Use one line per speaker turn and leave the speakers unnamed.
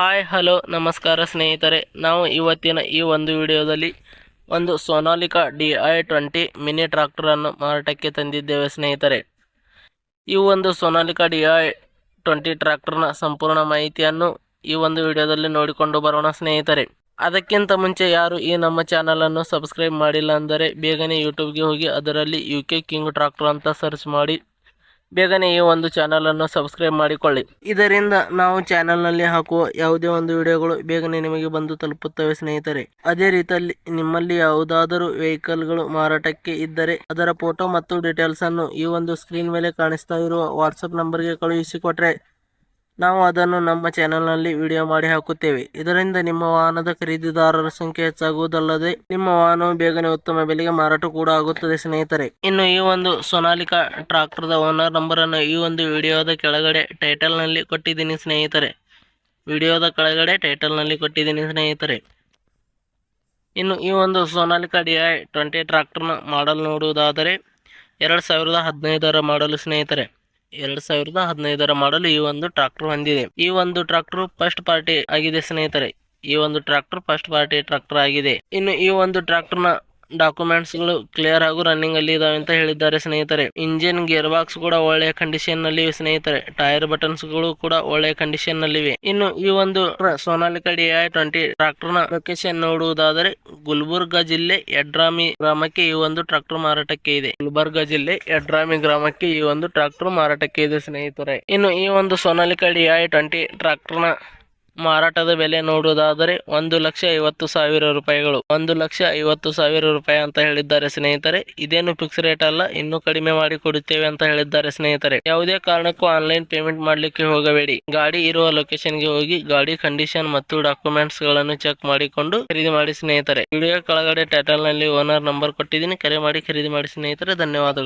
Hi, hello, ನಮಸ್ಕಾರ ಸ್ನೇಹಿತರೆ. ನಾವು ಇವತ್ತಿನ ಈ ಒಂದು ವಿಡಿಯೋದಲ್ಲಿ ಒಂದು Sonalika D I twenty mini ಟ್ರಾಕ್ಟರನ್ನು ಮಾರಾಟಕ್ಕೆ ತಂದಿದ್ದೇವೆ ಸ್ನೇಹಿತರೆ. ಈ ಒಂದು ಸೋನಾಲಿಕಾ ಡಿ ಐ ಟ್ವೆಂಟಿ ಟ್ರಾಕ್ಟರ್ನ ಸಂಪೂರ್ಣ ಮಾಹಿತಿಯನ್ನು ಈ ಒಂದು ವಿಡಿಯೋದಲ್ಲಿ ನೋಡಿಕೊಂಡು ಬರೋಣ ಸ್ನೇಹಿತರೆ. ಅದಕ್ಕಿಂತ ಮುಂಚೆ ಯಾರು ಈ ನಮ್ಮ ಚಾನಲನ್ನು ಸಬ್ಸ್ಕ್ರೈಬ್ ಮಾಡಿಲ್ಲ ಅಂದರೆ ಬೇಗನೆ ಯೂಟ್ಯೂಬ್ಗೆ ಹೋಗಿ ಅದರಲ್ಲಿ ಯು ಕೆ ಕಿಂಗ್ ಟ್ರಾಕ್ಟರ್ ಅಂತ ಸರ್ಚ್ ಮಾಡಿ. ಬೇಗನೆ ಈ ಒಂದು ಚಾನಲನ್ನು ಸಬ್ಸ್ಕ್ರೈಬ್ ಮಾಡಿಕೊಳ್ಳಿ. ಇದರಿಂದ ನಾವು ಚಾನಲ್ನಲ್ಲಿ ಹಾಕುವ ಯಾವುದೇ ಒಂದು ವಿಡಿಯೋಗಳು ಬೇಗನೆ ನಿಮಗೆ ಬಂದು ತಲುಪುತ್ತವೆ ಸ್ನೇಹಿತರೆ. ಅದೇ ರೀತಿಯಲ್ಲಿ ನಿಮ್ಮಲ್ಲಿ ಯಾವುದಾದರೂ ವೆಹಿಕಲ್ಗಳು ಮಾರಾಟಕ್ಕೆ ಇದ್ದರೆ ಅದರ ಫೋಟೋ ಮತ್ತು ಡೀಟೇಲ್ಸ್ ಅನ್ನು ಈ ಒಂದು ಸ್ಕ್ರೀನ್ ಮೇಲೆ ಕಾಣಿಸ್ತಾ ಇರುವ ವಾಟ್ಸಪ್ ನಂಬರ್ಗೆ ಕಳುಹಿಸಿಕೊಟ್ರೆ ನಾವು ಅದನ್ನು ನಮ್ಮ ಚಾನೆಲ್ನಲ್ಲಿ ವಿಡಿಯೋ ಮಾಡಿ ಹಾಕುತ್ತೇವೆ. ಇದರಿಂದ ನಿಮ್ಮ ವಾಹನದ ಖರೀದಿದಾರರ ಸಂಖ್ಯೆ ಹೆಚ್ಚಾಗುವುದಲ್ಲದೆ ನಿಮ್ಮ ವಾಹನವು ಬೇಗನೆ ಉತ್ತಮ ಬೆಲೆಗೆ ಮಾರಾಟ ಕೂಡ ಆಗುತ್ತದೆ ಸ್ನೇಹಿತರೆ. ಇನ್ನು ಈ ಒಂದು ಸೊನಾಲಿಕಾ ಟ್ರಾಕ್ಟರ್ದ ಓನರ್ ನಂಬರ್ ಅನ್ನು ಈ ಒಂದು ವಿಡಿಯೋದ ಕೆಳಗಡೆ ಟೈಟಲ್ನಲ್ಲಿ ಕೊಟ್ಟಿದ್ದೀನಿ ಸ್ನೇಹಿತರೆ. ವಿಡಿಯೋದ ಕೆಳಗಡೆ ಟೈಟಲ್ನಲ್ಲಿ ಕೊಟ್ಟಿದ್ದೀನಿ ಸ್ನೇಹಿತರೆ. ಇನ್ನು ಈ ಒಂದು ಸೋನಾಲಿಕಾ ಡಿ ಐ ಟ್ವೆಂಟಿ ಟ್ರಾಕ್ಟರ್ನ ಮಾಡಲ್ ನೋಡುವುದಾದರೆ, ಎರಡು ಸಾವಿರದ ಹದಿನೈದರ ಮಾಡಲು ಸ್ನೇಹಿತರೆ. ಎರಡು ಸಾವಿರದ ಹದಿನೈದರ ಮಾಡಲು ಈ ಒಂದು ಟ್ರಾಕ್ಟರ್ ಹೊಂದಿದೆ ಈ ಒಂದು ಟ್ರಾಕ್ಟರ್ ಫಸ್ಟ್ ಪಾರ್ಟಿ ಆಗಿದೆ ಸ್ನೇಹಿತರೆ. ಈ ಒಂದು ಟ್ರಾಕ್ಟರ್ ಫಸ್ಟ್ ಪಾರ್ಟಿ ಟ್ರಾಕ್ಟರ್ ಆಗಿದೆ. ಇನ್ನು ಈ ಒಂದು ಟ್ರಾಕ್ಟರ್ ಡಾಕ್ಯುಮೆಂಟ್ಸ್ ಗಳು ಕ್ಲಿಯರ್ ಹಾಗೂ ರನ್ನಿಂಗ್ ಅಲ್ಲಿ ಇದಾವೆ ಅಂತ ಹೇಳಿದ್ದಾರೆ ಸ್ನೇಹಿತರೆ. ಇಂಜಿನ್ ಗೇರ್ ಬಾಕ್ಸ್ ಕೂಡ ಒಳ್ಳೆಯ ಕಂಡೀಷನ್ನಲ್ಲಿ ಸ್ನೇಹಿತರೆ. ಟೈರ್ ಬಟನ್ಸ್ಗಳು ಕೂಡ ಒಳ್ಳೆಯ ಕಂಡೀಷನ್ ನಲ್ಲಿವೆ. ಇನ್ನು ಈ ಒಂದು ಸೋನಾಲಿಕಾ ಐ ಟ್ವೆಂಟಿ ಟ್ರಾಕ್ಟರ್ನ ಲೊಕೇಶನ್ ನೋಡುವುದಾದರೆ, ಗುಲ್ಬರ್ಗ ಜಿಲ್ಲೆ ಯಡ್ರಾಮಿ ಗ್ರಾಮಕ್ಕೆ ಈ ಒಂದು ಟ್ರಾಕ್ಟರ್ ಮಾರಾಟಕ್ಕೆ ಇದೆ. ಗುಲ್ಬರ್ಗ ಜಿಲ್ಲೆ ಯಡ್ರಾಮಿ ಗ್ರಾಮಕ್ಕೆ ಈ ಒಂದು ಟ್ರಾಕ್ಟರ್ ಮಾರಾಟಕ್ಕೆ ಇದೆ ಸ್ನೇಹಿತರೆ. ಇನ್ನು ಈ ಒಂದು ಸೋನಾಲಿಕಾ ಐ ಟ್ವೆಂಟಿ ಟ್ರಾಕ್ಟರ್ನ ಮಾರಾಟದ ಬೆಲೆ ನೋಡುವುದಾದರೆ ಒಂದು ಲಕ್ಷ ಐವತ್ತು ಸಾವಿರ ರೂಪಾಯಿಗಳು. ಒಂದು ಲಕ್ಷ ಐವತ್ತು ಸಾವಿರ ರೂಪಾಯಿ ಅಂತ ಹೇಳಿದ್ದಾರೆ ಸ್ನೇಹಿತರೆ. ಇದೇನು ಫಿಕ್ಸ್ ರೇಟ್ ಅಲ್ಲ, ಇನ್ನೂ ಕಡಿಮೆ ಮಾಡಿ ಕೊಡುತ್ತೇವೆ ಅಂತ ಹೇಳಿದ್ದಾರೆ ಸ್ನೇಹಿತರೆ. ಯಾವುದೇ ಕಾರಣಕ್ಕೂ ಆನ್ಲೈನ್ ಪೇಮೆಂಟ್ ಮಾಡಲಿಕ್ಕೆ ಹೋಗಬೇಡಿ. ಗಾಡಿ ಇರುವ ಲೊಕೇಶನ್ಗೆ ಹೋಗಿ ಗಾಡಿ ಕಂಡೀಷನ್ ಮತ್ತು ಡಾಕ್ಯುಮೆಂಟ್ಸ್ಗಳನ್ನು ಚೆಕ್ ಮಾಡಿಕೊಂಡು ಖರೀದಿ ಮಾಡಿ ಸ್ನೇಹಿತರೆ. ವಿಡಿಯೋ ಕೆಳಗಡೆ ಟೈಟಲ್ನಲ್ಲಿ ಓನರ್ ನಂಬರ್ ಕೊಟ್ಟಿದ್ದೀನಿ. ಕರೆ ಮಾಡಿ ಖರೀದಿ ಮಾಡಿ ಸ್ನೇಹಿತರೆ. ಧನ್ಯವಾದಗಳು.